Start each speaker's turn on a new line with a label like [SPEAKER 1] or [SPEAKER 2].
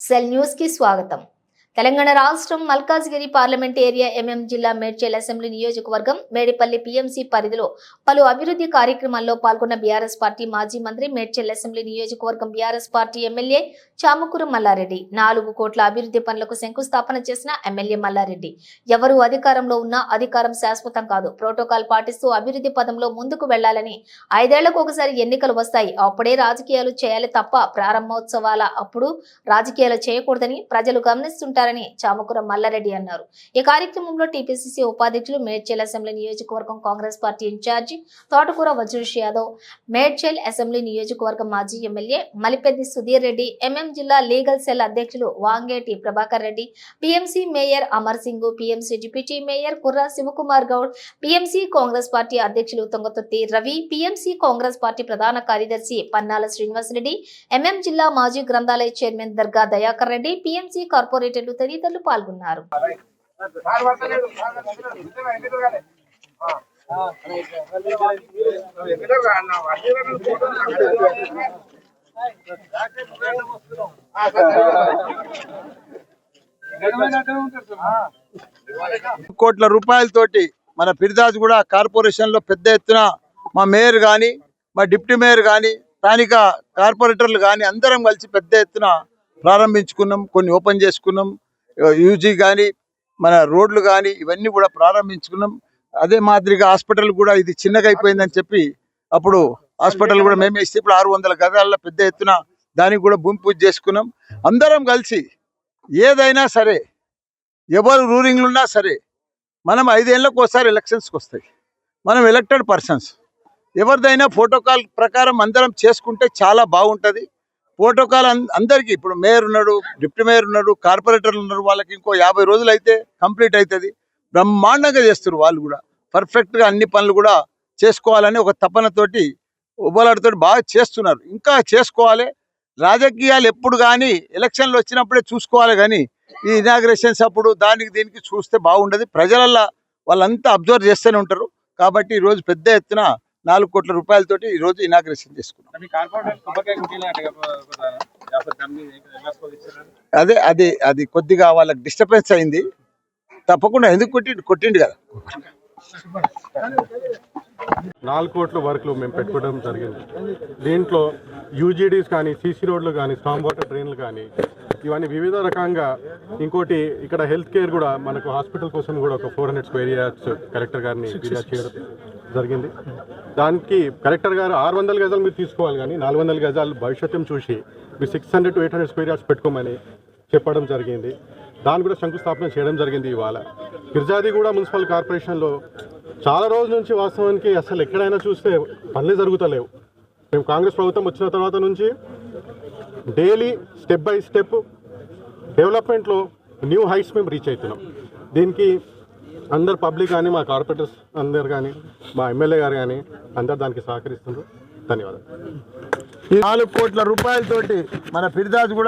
[SPEAKER 1] Cell news కి స్వాగతం తెలంగాణ రాష్ట్రం మల్కాజ్గిరి పార్లమెంట్ ఏరియా ఎంఎం జిల్లా మేడ్చల్ అసెంబ్లీ నియోజకవర్గం మేడిపల్లి పిఎంసి పరిధిలో పలు అభివృద్ధి కార్యక్రమాల్లో పాల్గొన్న బీఆర్ఎస్ పార్టీ మాజీ మంత్రి మేడ్చల్ అసెంబ్లీ నియోజకవర్గం BRS party MLA Chamakuru Mallareddy. నాలుగు కోట్ల అభివృద్ధి పనులకు శంకుస్థాపన చేసిన ఎమ్మెల్యే మల్లారెడ్డి. ఎవరు అధికారంలో ఉన్నా అధికారం శాశ్వతం కాదు. ప్రోటోకాల్ పాటిస్తూ అభివృద్ధి పదంలో ముందుకు వెళ్ళాలని ఐదేళ్ళకు ఒకసారి ఎన్నికలు వస్తాయి. అప్పుడే రాజకీయాలు చేయాలి తప్ప ప్రారంభోత్సవాల అప్పుడు రాజకీయాలు చేయకూడదని ప్రజలు గమనిస్తుంటారు. చేస్తారని చామకూర మల్లారెడ్డి అన్నారు. ఈ కార్యక్రమంలో టీపీసీసీ ఉపాధ్యక్షులు మేడ్చల్ అసెంబ్లీ నియోజకవర్గం కాంగ్రెస్ పార్టీ ఇన్ఛార్జి తోటకూర వజ్రేష్ యాదవ్ మేడ్చల్ అసెంబ్లీ నియోజకవర్గం మాజీ ఎమ్మెల్యే మలిపెద్ది సుధీర్ రెడ్డి ఎంఎం జిల్లా లీగల్ సెల్ అధ్యక్షులు Vangeti Prabhakar Reddy PMC mayor Amar Singh PMC deputy mayor Kurra Shivakumar Goud PMC Congress party అధ్యక్షులు తొంగతుర్తి రవి పిఎంసీ కాంగ్రెస్ పార్టీ ప్రధాన కార్యదర్శి పన్నాల శ్రీనివాసరెడ్డి ఎంఎం జిల్లా మాజీ గ్రంథాలయ చైర్మన్ దర్గా దయాకర్ రెడ్డి పిఎంసీ కార్పొరేటర్లు తదితరులు పాల్గొన్నారు.
[SPEAKER 2] కోట్ల రూపాయలతోటి మన ఫిర్దాజ్ కూడా కార్పొరేషన్లో పెద్ద ఎత్తున మా మేయర్ కానీ మా డిప్యూటీ మేయర్ కానీ స్థానిక కార్పొరేటర్లు కానీ అందరం కలిసి పెద్ద ఎత్తున ప్రారంభించుకున్నాం కొన్ని ఓపెన్ చేసుకున్నాం. యూజీ కానీ మన రోడ్లు కానీ ఇవన్నీ కూడా ప్రారంభించుకున్నాం. అదే మాదిరిగా హాస్పిటల్ కూడా ఇది చిన్నగా అయిపోయిందని చెప్పి అప్పుడు హాస్పిటల్ కూడా మేమే ఇస్తే ఇప్పుడు ఆరు వందల గదాల్లో పెద్ద ఎత్తున దానికి కూడా భూమి పూజ చేసుకున్నాం. అందరం కలిసి ఏదైనా సరే ఎవరు రూలింగ్లు ఉన్నా సరే మనం ఐదేళ్ళకు ఒకసారి ఎలక్షన్స్కి వస్తాయి. మనం ఎలక్టెడ్ పర్సన్స్. ఎవరిదైనా ప్రోటోకాల్ ప్రకారం అందరం చేసుకుంటే చాలా బాగుంటుంది. ప్రోటోకాల్ అందరికీ ఇప్పుడు మేయర్ ఉన్నాడు డిప్యూటీ మేయర్ ఉన్నాడు కార్పొరేటర్లు ఉన్నారు వాళ్ళకి ఇంకో యాభై రోజులు అయితే కంప్లీట్ అవుతుంది బ్రహ్మాండంగా చేస్తారు వాళ్ళు కూడా. పర్ఫెక్ట్గా అన్ని పనులు కూడా చేసుకోవాలని ఒక తపనతోటి ఉబ్బలాడితో బాగా చేస్తున్నారు. ఇంకా చేసుకోవాలి. రాజకీయాలు ఎప్పుడు కానీ ఎలక్షన్లు వచ్చినప్పుడే చూసుకోవాలి కానీ ఈ ఇనాగ్రేషన్స్ అప్పుడు దానికి దీనికి చూస్తే బాగుండదు. ప్రజలల్లో వాళ్ళంతా అబ్జర్వ్ చేస్తూనే ఉంటారు. కాబట్టి ఈరోజు పెద్ద ఎత్తున నాలుగు కోట్ల రూపాయలతోటి ఈ రోజు ఇనాగ్రేషన్ చేసుకున్నాం. అదే అది అది కొద్దిగా వాళ్ళకి డిస్టర్బెన్స్ అయింది. తప్పకుండా ఎందుకు కొట్టిండు కొట్టిండు కదా.
[SPEAKER 3] నాలుగు కోట్ల వర్క్లు మేము పెట్టుకోవడం జరిగింది. దీంట్లో యూజీడీస్ కానీ సీసీ రోడ్లు కానీ స్టామ్ వాటర్ డ్రైన్లు కానీ ఇవన్నీ వివిధ రకంగా ఇంకోటి ఇక్కడ హెల్త్ కేర్ కూడా మనకు హాస్పిటల్ కోసం కూడా ఒక four hundred square yards collector గారిని ఫిర్యాదు చేయడం. జరిగింది. దానికి కలెక్టర్ గారు ఆరు వందల గజాలు మీరు తీసుకోవాలి కానీ నాలుగు వందల గజాలు భవిష్యత్తును చూసి మీరు six hundred to eight hundred square yards పెట్టుకోమని చెప్పడం జరిగింది. దాన్ని కూడా శంకుస్థాపన చేయడం జరిగింది ఇవాళ. గిరిజాది కూడా మున్సిపల్ కార్పొరేషన్లో చాలా రోజుల నుంచి వాస్తవానికి అసలు ఎక్కడైనా చూస్తే పనులే జరుగుతలేవు. మేము కాంగ్రెస్ ప్రభుత్వం వచ్చిన తర్వాత నుంచి డైలీ స్టెప్ బై స్టెప్ డెవలప్మెంట్లో న్యూ హైట్స్ మేము రీచ్ అవుతున్నాం. దీనికి అందరు పబ్లిక్ కానీ మా కార్పొరేటర్స్ అందరు కానీ మా ఎమ్మెల్యే గారు కానీ అందరు దానికి సహకరిస్తున్నారు. ధన్యవాదాలు.
[SPEAKER 2] నాలుగు కోట్ల రూపాయలతోటి మన ఫిర్దాజ్ కూడా